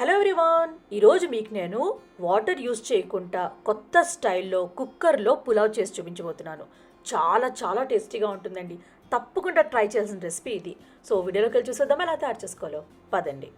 Hello everyone. ఈరోజు మీకు నేను వాటర్ యూస్ చేయకుండా కొత్త స్టైల్లో కుక్కర్లో పులావ్ చేసి చూపించబోతున్నాను. చాలా చాలా టేస్టీగా ఉంటుందండి. తప్పకుండా ట్రై చేసిన రెసిపీ ఇది. సో వీడియోలోకి వెళ్ళి చూసేద్దాం ఎలా తయారు చేసుకోవాలో? పదండి.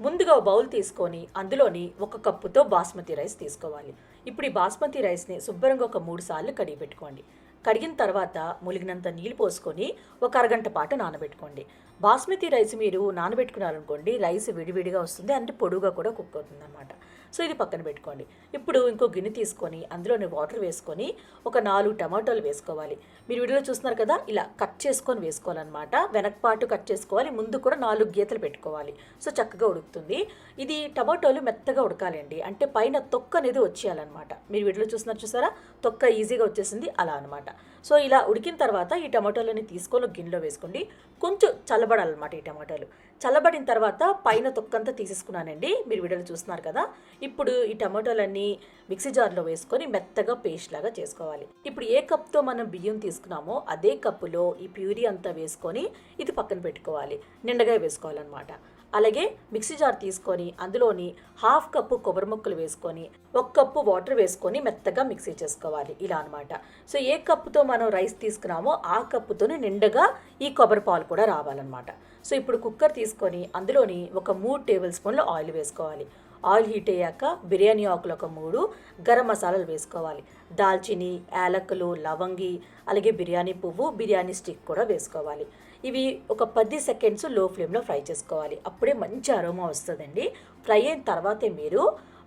ముందుగా బౌల్ తీసుకొని అందులోని ఒక కప్పుతో బాస్మతి రైస్ తీసుకోవాలి. ఇప్పుడు ఈ బాస్మతి రైస్ని శుభ్రంగా ఒక మూడు సార్లు కడిగి పెట్టుకోండి. కడిగిన తర్వాత ములిగినంత నీళ్ళు పోసుకొని ఒక అరగంట పాటు నానబెట్టుకోండి. బాస్మతి రైస్ మీరు నానబెట్టుకున్నారనుకోండి రైస్ విడివిడిగా వస్తుంది అంటే పొడుగా కూడా కుక్ అవుతుంది అనమాట సో ఇది పక్కన పెట్టుకోండి. ఇప్పుడు ఇంకో గిన్నె తీసుకొని అందులోని వాటర్ వేసుకొని ఒక నాలుగు టమాటోలు వేసుకోవాలి. మీరు వీడియోలో చూస్తున్నారు కదా ఇలా కట్ చేసుకొని వేసుకోవాలన్నమాట. వెనకపాటు కట్ చేసుకోవాలి ముందు కూడా నాలుగు గీతలు పెట్టుకోవాలి. సో చక్కగా ఉడుకుతుంది. ఇది టమాటోలు మెత్తగా ఉడకాలండి. అంటే పైన తొక్క అనేది వచ్చేయాలన్నమాట. మీరు వీడియోలో చూస్తున్నారు చూసారా? తొక్క ఈజీగా వచ్చేసింది అలా అనమాట సో ఇలా ఉడికిన తర్వాత ఈ టమాటోలని తీసుకొని గిన్నెలో వేసుకోండి. కొంచెం చల్లబడాలన్నమాట ఈ టమాటాలు. చల్లబడిన తర్వాత పైన తొక్కంతా తీసేసుకున్నానండి. మీరు వీడియోలు చూస్తున్నారు కదా. ఇప్పుడు ఈ టమాటోలన్నీ మిక్సీ జార్లో వేసుకొని మెత్తగా పేస్ట్ లాగా చేసుకోవాలి. ఇప్పుడు ఏ కప్తో మనం బియ్యం తీసుకున్నామో అదే కప్పులో ఈ ప్యూరీ అంతా వేసుకొని ఇది పక్కన పెట్టుకోవాలి. నిండగా వేసుకోవాలన్నమాట. అలాగే మిక్సీ జార్ తీసుకొని అందులోని హాఫ్ కప్పు కొబ్బరి ముక్కలు వేసుకొని ఒక కప్పు వాటర్ వేసుకొని మెత్తగా మిక్సీ చేసుకోవాలి. ఇలా అనమాట సో ఏ కప్పుతో మనం రైస్ తీసుకున్నామో ఆ కప్పుతోనే నిండగా ఈ కొబ్బరి పాలు కూడా రావాలన్నమాట. సో ఇప్పుడు కుక్కర్ తీసుకొని అందులోని ఒక మూడు టేబుల్ స్పూన్ల ఆయిల్ వేసుకోవాలి. ఆయిల్ హీట్ అయ్యాక బిర్యానీ ఆకులు ఒక మూడు గరం మసాలాలు వేసుకోవాలి. దాల్చిని యాలకులు లవంగి అలాగే బిర్యానీ పువ్వు బిర్యానీ స్టిక్ కూడా వేసుకోవాలి. ఇవి ఒక పది సెకండ్స్లో ఫ్లేమ్లో ఫ్రై చేసుకోవాలి. అప్పుడే మంచి అరోమా వస్తుందండి. ఫ్రై అయిన తర్వాతే మీరు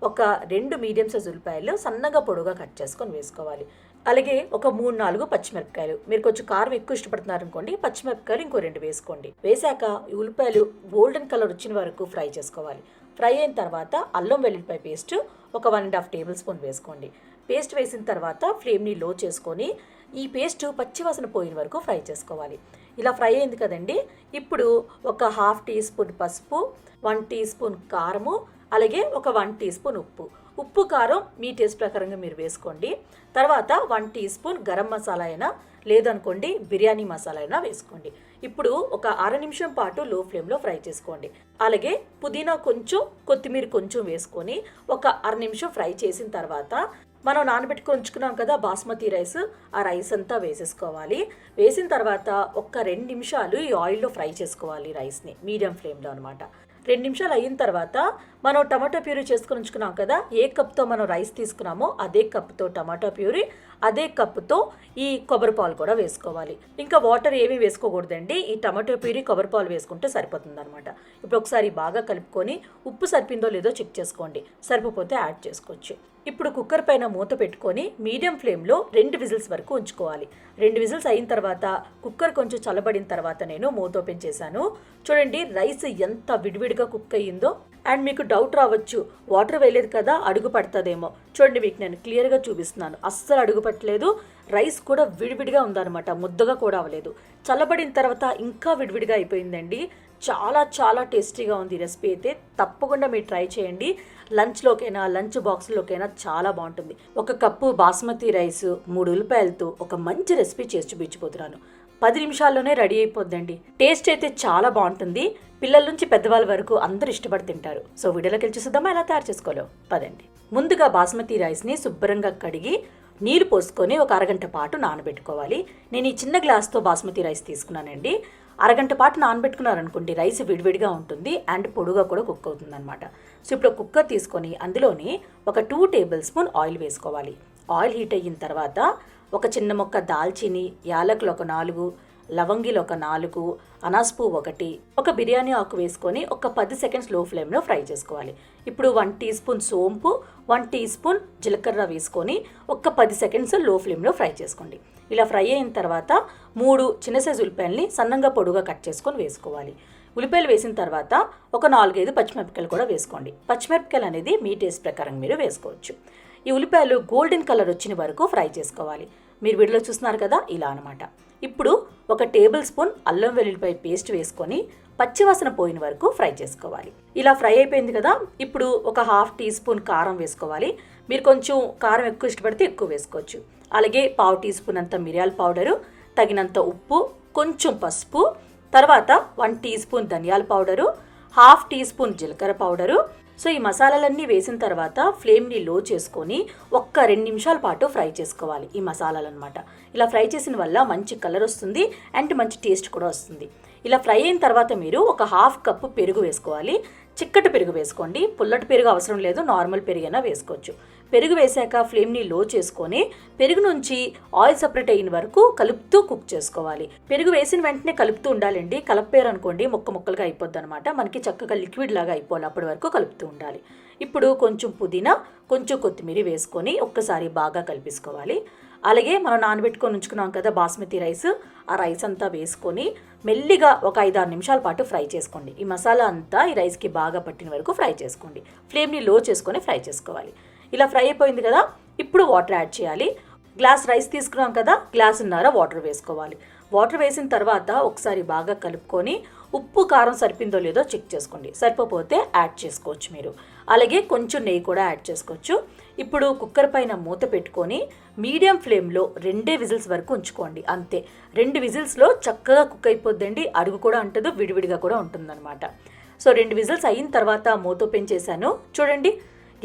ఒక రెండు మీడియం సైజ్ ఉల్లిపాయలు సన్నగా పొడుగా కట్ చేసుకొని వేసుకోవాలి. అలాగే ఒక మూడు నాలుగు పచ్చిమిరపకాయలు. మీరు కొంచెం కారం ఎక్కువ ఇష్టపడుతున్నారు అనుకోండి పచ్చిమిరపకాయలు ఇంకో రెండు వేసుకోండి. వేశాక ఈ ఉల్లిపాయలు గోల్డెన్ కలర్ వచ్చిన వరకు ఫ్రై చేసుకోవాలి. ఫ్రై అయిన తర్వాత అల్లం వెల్లుల్లిపాయ పేస్ట్ ఒక one and half tablespoon వేసుకోండి. పేస్ట్ వేసిన తర్వాత ఫ్లేమ్ని లో చేసుకొని ఈ పేస్ట్ పచ్చివాసన పోయిన వరకు ఫ్రై చేసుకోవాలి. ఇలా ఫ్రై అయింది కదండి. ఇప్పుడు ఒక హాఫ్ టీ స్పూన్ పసుపు వన్ టీ స్పూన్ కారము అలాగే ఒక వన్ టీ స్పూన్ ఉప్పు. ఉప్పు కారం మీ టేస్ట్ ప్రకారంగా మీరు వేసుకోండి. తర్వాత one teaspoon garam masala అయినా లేదనుకోండి బిర్యానీ మసాలా అయినా వేసుకోండి. ఇప్పుడు ఒక అర నిమిషం పాటు లో ఫ్లేమ్లో ఫ్రై చేసుకోండి. అలాగే పుదీనా కొంచెం కొత్తిమీర కొంచెం వేసుకొని ఒక అర నిమిషం ఫ్రై చేసిన తర్వాత మనం నానబెట్టుకుని ఉంచుకున్నాం కదా బాస్మతి రైస్ ఆ రైస్ అంతా వేసేసుకోవాలి. వేసిన తర్వాత ఒక్క రెండు నిమిషాలు ఈ ఆయిల్లో ఫ్రై చేసుకోవాలి రైస్ని మీడియం ఫ్లేమ్లో అనమాట రెండు నిమిషాలు అయిన తర్వాత మనం టమాటో ప్యూరీ చేసుకుని ఉంచుకున్నాం కదా ఏ కప్తో మనం రైస్ తీసుకున్నామో అదే కప్తో టమాటో ప్యూరీ అదే కప్పుతో ఈ కొబ్బరి పాలు కూడా వేసుకోవాలి. ఇంకా వాటర్ ఏమీ వేసుకోకూడదండి. ఈ టమాటో ప్యూరీ కొబ్బరి పాలు వేసుకుంటే సరిపోతుంది అనమాట ఇప్పుడు ఒకసారి బాగా కలుపుకొని ఉప్పు సరిపోయిందో లేదో చెక్ చేసుకోండి. సరిపోతే యాడ్ చేసుకోవచ్చు. ఇప్పుడు కుక్కర్ పైన మూత పెట్టుకొని మీడియం ఫ్లేమ్లో రెండు విజిల్స్ వరకు ఉంచుకోవాలి. రెండు విజిల్స్ అయిన తర్వాత కుక్కర్ కొంచెం చల్లబడిన తర్వాత నేను మూత ఓపెన్ చేశాను. చూడండి రైస్ ఎంత విడివిడిగా కుక్ అయ్యిందో. అండ్ మీకు డౌట్ రావచ్చు వాటర్ వేయలేదు కదా అడుగు పడుతుందేమో. చూడండి మీకు నేను క్లియర్గా చూపిస్తున్నాను. అస్సలు అడుగు పట్టలేదు. రైస్ కూడా విడివిడిగా ఉందన్నమాట ముద్దగా కూడా అవ్వలేదు. చల్లబడిన తర్వాత ఇంకా విడివిడిగా అయిపోయిందండి. చాలా చాలా టేస్టీగా ఉంది ఈ రెసిపీ అయితే. తప్పకుండా మీరు ట్రై చేయండి. లంచ్లోకైనా లంచ్ బాక్స్లోకైనా చాలా బాగుంటుంది. ఒక కప్పు బాస్మతి రైస్ మూడు ఉల్లిపాయలతో ఒక మంచి రెసిపీ చేసి చూపించిపోతున్నాను పది నిమిషాల్లోనే రెడీ అయిపోద్దండి. టేస్ట్ అయితే చాలా బాగుంటుంది. పిల్లల నుంచి పెద్దవాళ్ళ వరకు అందరూ ఇష్టపడి తింటారు. సో వీడియోలోకి వెళ్ళి చూద్దామా ఎలా తయారు చేసుకోలో పదండి. ముందుగా బాస్మతి రైస్ని శుభ్రంగా కడిగి నీరు పోసుకొని ఒక అరగంట పాటు నానబెట్టుకోవాలి. నేను ఈ చిన్న గ్లాస్తో బాస్మతి రైస్ తీసుకున్నానండి. అరగంట పాటు నానబెట్టుకున్నారనుకోండి రైస్ విడివిడిగా ఉంటుంది అండ్ పొడుగా కూడా కుక్ అవుతుంది అనమాట సో ఇప్పుడు కుక్కర్ తీసుకొని అందులోని ఒక టూ టేబుల్ స్పూన్ ఆయిల్ వేసుకోవాలి. ఆయిల్ హీట్ అయిన తర్వాత ఒక చిన్న మొక్క దాల్చిని యాలకులు ఒక నాలుగు లవంగిలు ఒక నాలుగు అనాస్పు ఒకటి ఒక బిర్యానీ ఆకు వేసుకొని ఒక పది సెకండ్స్లో ఫ్లేమ్లో ఫ్రై చేసుకోవాలి. ఇప్పుడు వన్ టీ స్పూన్ సోంపు వన్ టీ స్పూన్ జీలకర్ర వేసుకొని ఒక పది సెకండ్స్లో ఫ్లేమ్లో ఫ్రై చేసుకోండి. ఇలా ఫ్రై అయిన తర్వాత మూడు చిన్న సైజు ఉల్లిపాయల్ని సన్నంగా పొడుగా కట్ చేసుకొని వేసుకోవాలి. ఉల్లిపాయలు వేసిన తర్వాత ఒక నాలుగైదు పచ్చిమిరపకాయలు కూడా వేసుకోండి. పచ్చిమిరపకాయలు అనేది మీ టేస్ట్ ప్రకారం మీరు వేసుకోవచ్చు. ఈ ఉల్లిపాయలు గోల్డెన్ కలర్ వచ్చిన వరకు ఫ్రై చేసుకోవాలి. మీరు వీడియోలో చూస్తున్నారు కదా ఇలా అనమాట ఇప్పుడు ఒక టేబుల్ స్పూన్ అల్లం వెల్లుల్లిపాయ పేస్ట్ వేసుకొని పచ్చివాసన పోయిన వరకు ఫ్రై చేసుకోవాలి. ఇలా ఫ్రై అయిపోయింది కదా ఇప్పుడు ఒక హాఫ్ టీ స్పూన్ కారం వేసుకోవాలి. మీరు కొంచెం కారం ఎక్కువ ఇష్టపడితే ఎక్కువ వేసుకోవచ్చు. అలాగే పావు టీ స్పూన్ అంత మిరియాల పౌడరు తగినంత ఉప్పు కొంచెం పసుపు తర్వాత వన్ టీ స్పూన్ ధనియాల పౌడరు హాఫ్ టీ స్పూన్ జీలకర్ర పౌడరు సో ఈ మసాలాలన్నీ వేసిన తర్వాత ఫ్లేమ్ని లో చేసుకొని ఒక్క రెండు నిమిషాల పాటు ఫ్రై చేసుకోవాలి ఈ మసాలాలు అనమాట ఇలా ఫ్రై చేసిన వల్ల మంచి కలర్ వస్తుంది అండ్ మంచి టేస్ట్ కూడా వస్తుంది. ఇలా ఫ్రై అయిన తర్వాత మీరు ఒక హాఫ్ కప్పు పెరుగు వేసుకోవాలి. చిక్కటి పెరుగు వేసుకోండి. పుల్లటి పెరుగు అవసరం లేదు. నార్మల్ పెరుగైనా వేసుకోవచ్చు. పెరుగు వేసాక ఫ్లేమ్ని లో చేసుకొని పెరుగు నుంచి ఆయిల్ సపరేట్ అయిన వరకు కలుపుతూ కుక్ చేసుకోవాలి. పెరుగు వేసిన వెంటనే కలుపుతూ ఉండాలండి. కలపారు అనుకోండి ముక్క ముక్కలుగా అయిపోద్ది అనమాట మనకి చక్కగా లిక్విడ్ లాగా అయిపోవాలి. అప్పటి వరకు కలుపుతూ ఉండాలి. ఇప్పుడు కొంచెం పుదీనా కొంచెం కొత్తిమీర వేసుకొని ఒక్కసారి బాగా కలిపేసుకోవాలి. అలాగే మనం నానబెట్టుకొని ఉంచుకున్నాం కదా బాస్మతి రైస్ ఆ రైస్ అంతా వేసుకొని మెల్లిగా ఒక ఐదు ఆరు నిమిషాల పాటు ఫ్రై చేసుకోండి. ఈ మసాలా అంతా ఈ రైస్కి బాగా పట్టిన వరకు ఫ్రై చేసుకోండి. ఫ్లేమ్ని లో చేసుకొని ఫ్రై చేసుకోవాలి. ఇలా ఫ్రై అయిపోయింది కదా ఇప్పుడు వాటర్ యాడ్ చేయాలి. గ్లాస్ రైస్ తీసుకున్నాం కదా గ్లాసున్నర వాటర్ వేసుకోవాలి. వాటర్ వేసిన తర్వాత ఒకసారి బాగా కలుపుకొని ఉప్పు కారం సరిపోయిందో లేదో చెక్ చేసుకోండి. సరిపోతే యాడ్ చేసుకోవచ్చు మీరు. అలాగే కొంచెం నెయ్యి కూడా యాడ్ చేసుకోవచ్చు. ఇప్పుడు కుక్కర్ పైన మూత పెట్టుకొని మీడియం ఫ్లేమ్లో రెండే విజిల్స్ వరకు ఉంచుకోండి. అంతే. రెండు విజిల్స్లో చక్కగా కుక్ అయిపోద్దండి. అడుగు కూడా ఉంటుంది విడివిడిగా కూడా ఉంటుందన్నమాట. సో రెండు విజిల్స్ అయిన తర్వాత మూత ఓపెన్ చేశాను. చూడండి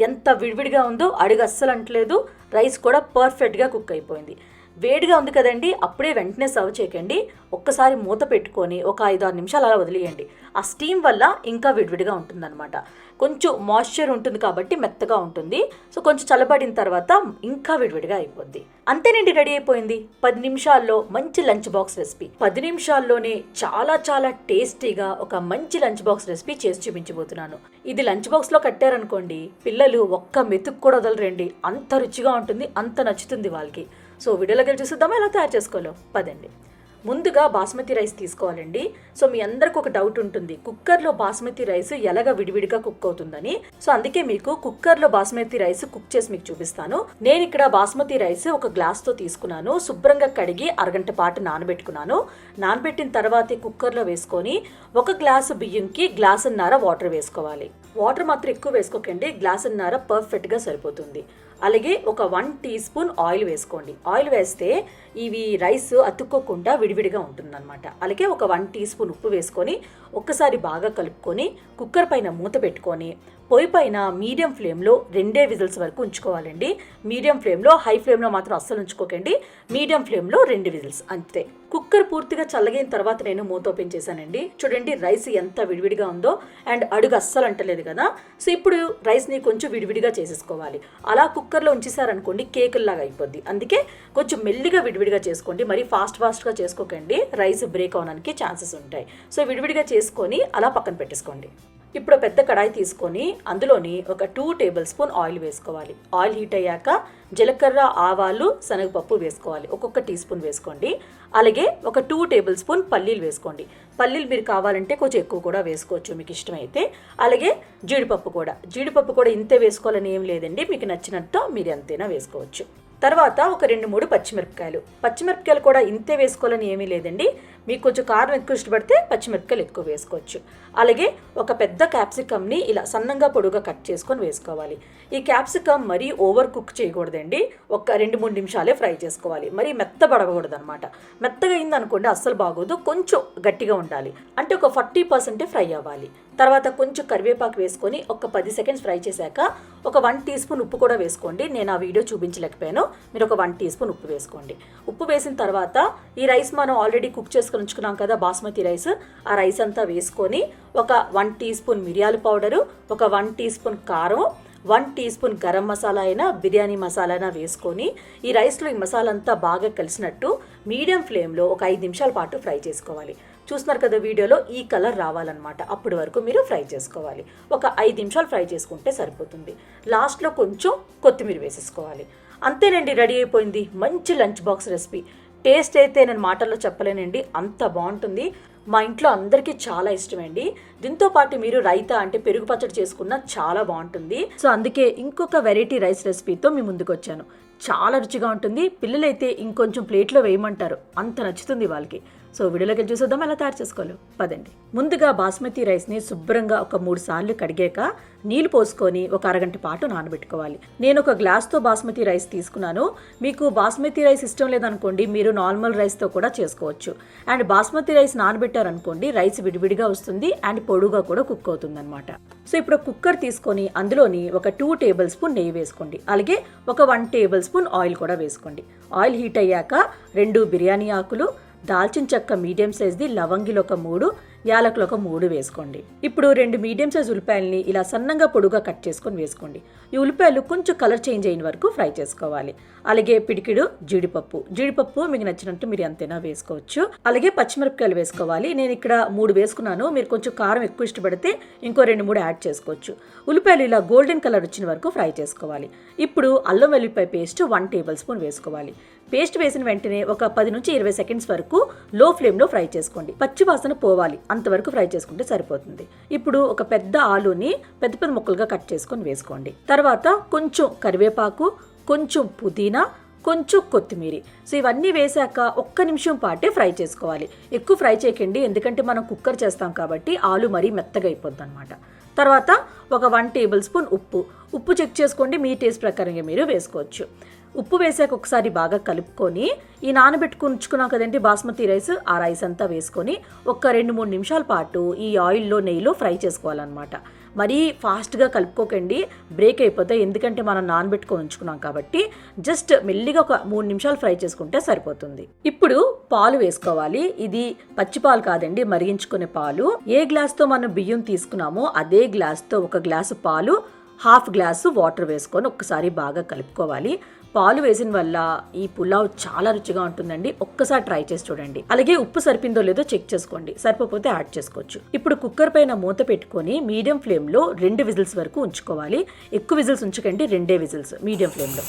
ఎంత విడివిడిగా ఉందో అడుగు అస్సలు అంటలేదు. రైస్ కూడా పర్ఫెక్ట్గా కుక్ అయిపోయింది. వేడిగా ఉంది కదండి అప్పుడే వెంటనే సర్వ్ చేయకండి. ఒక్కసారి మూత పెట్టుకొని ఒక ఐదు ఆరు నిమిషాలు అలా వదిలేయండి. ఆ స్టీమ్ వల్ల ఇంకా విడివిడిగా ఉంటుందన్నమాట. కొంచెం మాయిశ్చర్ ఉంటుంది కాబట్టి మెత్తగా ఉంటుంది. సో కొంచెం చల్లబడిన తర్వాత ఇంకా విడివిడిగా అయిపోద్ది. అంతేనండి రెడీ అయిపోయింది. పది నిమిషాల్లో మంచి లంచ్ బాక్స్ రెసిపీ. పది నిమిషాల్లోనే చాలా చాలా టేస్టీగా ఒక మంచి లంచ్ బాక్స్ రెసిపీ చేసి చూపించబోతున్నాను. ఇది లంచ్ బాక్స్లో కట్టారనుకోండి పిల్లలు ఒక్క మెతుకు కూడా వదలరండి. అంత రుచిగా ఉంటుంది అంత నచ్చుతుంది వాళ్ళకి. సో వీడియోలోకి వెళ్ళి చూద్దామా ఎలా తయారు చేసుకోవాలో? పదండి. ముందుగా బాస్మతి రైస్ తీసుకోవాలండి. సో మీ అందరికి ఒక డౌట్ ఉంటుంది. కుక్కర్లో బాస్మతి రైస్ ఎలాగ విడివిడిగా కుక్ అవుతుందని. సో అందుకే మీకు కుక్కర్లో బాస్మతి రైస్ కుక్ చేసి మీకు చూపిస్తాను. నేను ఇక్కడ బాస్మతి రైస్ ఒక గ్లాస్తో తీసుకున్నాను. శుభ్రంగా కడిగి అరగంట పాటు నానబెట్టుకున్నాను. నానబెట్టిన తర్వాతే కుక్కర్లో వేసుకొని ఒక గ్లాసు బియ్యంకి గ్లాసున్నర వాటర్ వేసుకోవాలి. వాటర్ మాత్రం ఎక్కువ వేసుకోకండి. గ్లాసున్నర పర్ఫెక్ట్గా సరిపోతుంది. అలాగే ఒక వన్ టీ స్పూన్ ఆయిల్ వేసుకోండి. ఆయిల్ వేస్తే ఇవి రైస్ అతుక్కోకుండా విడివిడిగా ఉంటుందన్నమాట. అలాగే ఒక వన్ టీ స్పూన్ ఉప్పు వేసుకొని ఒక్కసారి బాగా కలుపుకొని కుక్కర్ పైన మూత పెట్టుకొని పొయ్యి పైన మీడియం ఫ్లేమ్లో రెండే విజిల్స్ వరకు ఉంచుకోవాలండి. మీడియం ఫ్లేమ్లో హై ఫ్లేమ్లో మాత్రం అస్సలు ఉంచుకోకండి. మీడియం ఫ్లేమ్లో రెండు విజిల్స్ అంతే. కుక్కర్ పూర్తిగా చల్లగైన తర్వాత నేను మూత ఓపెన్ చేశానండి. చూడండి రైస్ ఎంత విడివిడిగా ఉందో అండ్ అడుగు అస్సలు అంటలేదు కదా. సో ఇప్పుడు రైస్ని కొంచెం విడివిడిగా చేసేసుకోవాలి. అలా కుక్కర్లో ఉంచేసారనుకోండి కేకుల్లాగా అయిపోద్ది. అందుకే కొంచెం మెల్లిగా విడివిడిగా చేసుకోండి. మరి ఫాస్ట్ ఫాస్ట్గా చేసుకోకండి. రైస్ బ్రేక్ అవడానికి ఛాన్సెస్ ఉంటాయి. సో విడివిడిగా చేసుకొని అలా పక్కన పెట్టేసుకోండి. ఇప్పుడు పెద్ద కడాయి తీసుకొని అందులోని ఒక టూ టేబుల్ స్పూన్ ఆయిల్ వేసుకోవాలి. ఆయిల్ హీట్ అయ్యాక జీలకర్ర ఆవాలు శనగపప్పు వేసుకోవాలి. ఒక్కొక్క టీ స్పూన్ వేసుకోండి. అలాగే ఒక టూ టేబుల్ స్పూన్ పల్లీలు వేసుకోండి. పల్లీలు మీరు కావాలంటే కొంచెం ఎక్కువ కూడా వేసుకోవచ్చు మీకు ఇష్టమైతే. అలాగే జీడిపప్పు కూడా. జీడిపప్పు కూడా ఇంతే వేసుకోవాలని ఏం లేదండి. మీకు నచ్చినట్టు మీరు ఎంతైనా వేసుకోవచ్చు. తర్వాత ఒక రెండు మూడు పచ్చిమిరపకాయలు. పచ్చిమిరపకాయలు కూడా ఇంతే వేసుకోవాలని ఏమీ లేదండి. మీకు కొంచెం కారం ఎక్కువ ఇష్టపడితే పచ్చిమిరపకాయలు ఎక్కువ వేసుకోవచ్చు. అలాగే ఒక పెద్ద క్యాప్సికమ్ని ఇలా సన్నంగా పొడుగా కట్ చేసుకొని వేసుకోవాలి. ఈ క్యాప్సికమ్ మరీ ఓవర్ కుక్ చేయకూడదండి. ఒక రెండు మూడు నిమిషాలే ఫ్రై చేసుకోవాలి. మరీ మెత్తబడకూడదు అనమాట మెత్తగా అయిందనుకోండి అస్సలు బాగోదు. కొంచెం గట్టిగా ఉండాలి. అంటే ఒక ఫార్టీ పర్సెంటే ఫ్రై అవ్వాలి. తర్వాత కొంచెం కరివేపాకు వేసుకొని ఒక పది సెకండ్స్ ఫ్రై చేశాక ఒక వన్ టీ స్పూన్ ఉప్పు కూడా వేసుకోండి. నేను ఆ వీడియో చూపించలేకపోయాను. మీరు ఒక వన్ టీ స్పూన్ ఉప్పు వేసుకోండి. ఉప్పు వేసిన తర్వాత ఈ రైస్ మనం ఆల్రెడీ కుక్ చేసుకొని ఉంచుకున్నాం కదా బాస్మతి రైస్. ఆ రైస్ అంతా వేసుకొని ఒక వన్ టీ స్పూన్ మిరియాల పౌడరు ఒక వన్ టీ స్పూన్ కారం one teaspoon garam masala అయినా బిర్యానీ మసాలా అయినా వేసుకొని ఈ రైస్లో ఈ మసాలా అంతా బాగా కలిసినట్టు మీడియం ఫ్లేమ్లో ఒక ఐదు నిమిషాల పాటు ఫ్రై చేసుకోవాలి. చూస్తున్నారు కదా వీడియోలో ఈ కలర్ రావాలన్నమాట. అప్పటి వరకు మీరు ఫ్రై చేసుకోవాలి. ఒక ఐదు నిమిషాలు ఫ్రై చేసుకుంటే సరిపోతుంది. లాస్ట్లో కొంచెం కొత్తిమీర వేసేసుకోవాలి. అంతేనండి రెడీ అయిపోయింది మంచి లంచ్ బాక్స్ రెసిపీ. టేస్ట్ అయితే నేను మాటల్లో చెప్పలేనండి. అంత బాగుంటుంది. మా ఇంట్లో అందరికీ చాలా ఇష్టమండి. దీంతో పాటు మీరు రైతా అంటే పెరుగు పచ్చడి చేసుకున్న చాలా బాగుంటుంది. సో అందుకే ఇంకొక వెరైటీ రైస్ రెసిపీతో మీ ముందుకు వచ్చాను చాలా రుచిగా ఉంటుంది. పిల్లలైతే ఇంకొంచెం ప్లేట్లో వేయమంటారు. అంత నచ్చుతుంది వాళ్ళకి. సో వీడియోలోకి వెళ్ళి చూసేద్దాం ఎలా తయారు చేసుకోవాలి. పదండి. ముందుగా బాస్మతి రైస్ని శుభ్రంగా ఒక మూడు సార్లు కడిగాక నీళ్ళు పోసుకొని ఒక అరగంట పాటు నానబెట్టుకోవాలి. నేను ఒక గ్లాస్తో బాస్మతి రైస్ తీసుకున్నాను. మీకు బాస్మతి రైస్ ఇష్టం లేదనుకోండి మీరు నార్మల్ రైస్తో కూడా చేసుకోవచ్చు. అండ్ బాస్మతి రైస్ నానబెట్టారనుకోండి రైస్ విడివిడిగా వస్తుంది అండ్ పొడుగా కూడా కుక్ అవుతుంది అనమాట సో ఇప్పుడు కుక్కర్ తీసుకొని అందులోని ఒక టూ టేబుల్ స్పూన్ నెయ్యి వేసుకోండి. అలాగే ఒక వన్ టేబుల్ స్పూన్ ఆయిల్ కూడా వేసుకోండి. ఆయిల్ హీట్ అయ్యాక రెండు బిర్యానీ ఆకులు దాల్చిన చెక్క మీడియం సైజ్ది లవంగిలు ఒక మూడు యాలకులు ఒక మూడు వేసుకోండి. ఇప్పుడు రెండు మీడియం సైజ్ ఉల్లిపాయలని ఇలా సన్నంగా పొడుగా కట్ చేసుకొని వేసుకోండి. ఈ ఉల్లిపాయలు కొంచెం కలర్ చేంజ్ అయిన వరకు ఫ్రై చేసుకోవాలి. అలాగే పిడికిడు జీడిపప్పు. జీడిపప్పు మీకు నచ్చినట్టు మీరు ఎంతైనా వేసుకోవచ్చు. అలాగే పచ్చిమిరపకాయలు వేసుకోవాలి. నేను ఇక్కడ మూడు వేసుకున్నాను. మీరు కొంచెం కారం ఎక్కువ ఇష్టపడితే ఇంకో రెండు మూడు యాడ్ చేసుకోవచ్చు. ఉల్లిపాయలు ఇలా గోల్డెన్ కలర్ వచ్చిన వరకు ఫ్రై చేసుకోవాలి. ఇప్పుడు అల్లం వెల్లిపాయ పేస్ట్ వన్ టేబుల్ స్పూన్ వేసుకోవాలి. పేస్ట్ వేసిన వెంటనే ఒక పది నుంచి ఇరవై సెకండ్స్ వరకు లో ఫ్లేమ్లో ఫ్రై చేసుకోండి. పచ్చి వాసన పోవాలి. అంతవరకు ఫ్రై చేసుకుంటే సరిపోతుంది. ఇప్పుడు ఒక పెద్ద ఆలుని పెద్ద పెద్ద ముక్కలుగా కట్ చేసుకొని వేసుకోండి. తర్వాత కొంచెం కరివేపాకు కొంచెం పుదీనా కొంచెం కొత్తిమీర. సో ఇవన్నీ వేసాక ఒక్క నిమిషం పాటే ఫ్రై చేసుకోవాలి. ఎక్కువ ఫ్రై చేయకండి. ఎందుకంటే మనం కుక్కర్ చేస్తాం కాబట్టి ఆలు మరీ మెత్తగా అయిపోద్ది అనమాట తర్వాత ఒక వన్ టేబుల్ స్పూన్ ఉప్పు. ఉప్పు చెక్ చేసుకోండి. మీ టేస్ట్ ప్రకారంగా మీరు వేసుకోవచ్చు. ఉప్పు వేసాక ఒకసారి బాగా కలుపుకొని ఈ నానబెట్టుకుని ఉంచుకున్నాం కదండి బాస్మతి రైస్ ఆ రైస్ అంతా వేసుకొని ఒక రెండు మూడు నిమిషాల పాటు ఈ ఆయిల్లో నెయ్యిలో ఫ్రై చేసుకోవాలన్నమాట. మరీ ఫాస్ట్గా కలుపుకోకండి బ్రేక్ అయిపోతాయి ఎందుకంటే మనం నానబెట్టుకొని ఉంచుకున్నాం కాబట్టి జస్ట్ మెల్లిగా ఒక మూడు నిమిషాలు ఫ్రై చేసుకుంటే సరిపోతుంది. ఇప్పుడు పాలు వేసుకోవాలి. ఇది పచ్చి పాలు కాదండి మరిగించుకునే పాలు. ఏ గ్లాస్తో మనం బియ్యం తీసుకున్నామో అదే గ్లాస్తో ఒక గ్లాసు పాలు హాఫ్ గ్లాసు వాటర్ వేసుకొని ఒకసారి బాగా కలుపుకోవాలి. పాలు వేసిన వల్ల ఈ పులావ్ చాలా రుచిగా ఉంటుందండి. ఒక్కసారి ట్రై చేసి చూడండి. అలాగే ఉప్పు సరిపిందో లేదో చెక్ చేసుకోండి. సరిపోతే యాడ్ చేసుకోవచ్చు. ఇప్పుడు కుక్కర్ పైన మూత పెట్టుకొని మీడియం ఫ్లేమ్లో రెండు విజిల్స్ వరకు ఉంచుకోవాలి. ఎక్కువ విజిల్స్ ఉంచకండి రెండే విజిల్స్ మీడియం ఫ్లేమ్లో.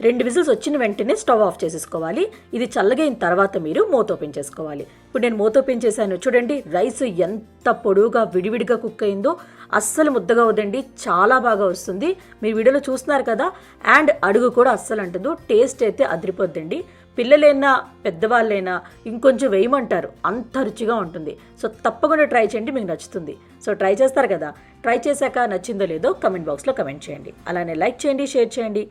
రెండు విజిల్స్ వచ్చిన వెంటనే స్టవ్ ఆఫ్ చేసేసుకోవాలి. ఇది చల్లగైన తర్వాత మీరు మూత ఓపెన్ చేసుకోవాలి. ఇప్పుడు నేను మూత ఓపెన్ చేశాను. చూడండి రైస్ ఎంత పొడువుగా విడివిడిగా కుక్ అయిందో అస్సలు ముద్దగా వద్దండి. చాలా బాగా వస్తుంది. మీరు వీడియోలో చూస్తున్నారు కదా అండ్ అడుగు కూడా అస్సలు అంటుందో. టేస్ట్ అయితే అదిరిపోద్దండి. పిల్లలైనా పెద్దవాళ్ళైనా ఇంకొంచెం వేయమంటారు. అంత రుచిగా ఉంటుంది. సో తప్పకుండా ట్రై చేయండి మీకు నచ్చుతుంది. సో ట్రై చేస్తారు కదా. ట్రై చేశాక నచ్చిందో లేదో కమెంట్ బాక్స్లో కమెంట్ చేయండి. అలానే లైక్ చేయండి షేర్ చేయండి.